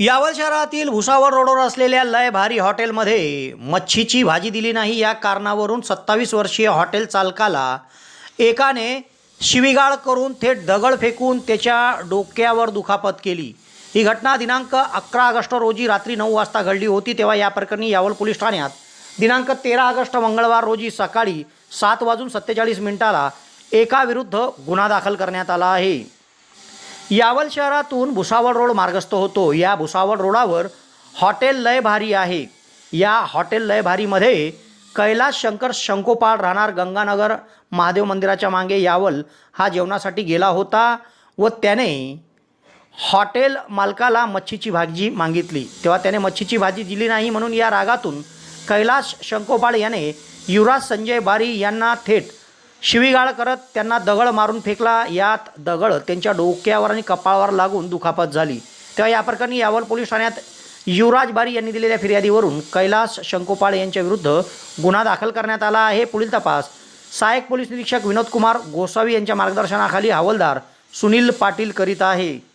यावल शहरातील भुसावळ रोडवर असलेल्या लय भारी हॉटेलमध्ये मच्छीची भाजी दिली नाही. या कारणावरून सत्तावीस वर्षीय हॉटेल चालकाला एकाने शिवीगाळ करून थेट दगड फेकून त्याच्या डोक्यावर दुखापत केली. ही घटना दिनांक अकरा ऑगस्ट रोजी रात्री नऊ वाजता घडली होती तेव्हा या प्रकरणी यावल पोलीस ठाण्यात दिनांक तेरा ऑगस्ट मंगळवार रोजी सकाळी सात वाजून सत्तेचाळीस मिनिटाला एकाविरुद्ध गुन्हा दाखल करण्यात आला आहे. यावल शहरातून भुसावळ रोड मार्गस्थ होतो. या भुसावळ रोडावर हॉटेल लय भारी आहे. या हॉटेल लय भारीमध्ये कैलास शंकर शंकोपाळ राहणार गंगानगर महादेव मंदिराच्या मागे यावल हा जेवणासाठी गेला होता व त्याने हॉटेल मालकाला मच्छीची भाजी मागितली. तेव्हा त्याने मच्छीची भाजी दिली नाही म्हणून या रागातून कैलास शंकोपाळ याने युवराज संजय बारी यांना थेट शिवीगाळ करत त्यांना दगड मारून फेकला. यात दगड त्यांच्या डोक्यावर आणि कपाळावर लागून दुखापत झाली. तेव्हा या प्रकरणी यावल पोलीस ठाण्यात युवराज बारी यांनी दिलेल्या फिर्यादीवरून कैलास शंकोपाळ यांच्या विरुद्ध गुन्हा दाखल करण्यात आला आहे. पुढील तपास. सहाय्यक पोलीस निरीक्षक विनोद कुमार गोसावी यांच्या मार्गदर्शनाखाली हवालदार सुनील पाटील करीत आहे.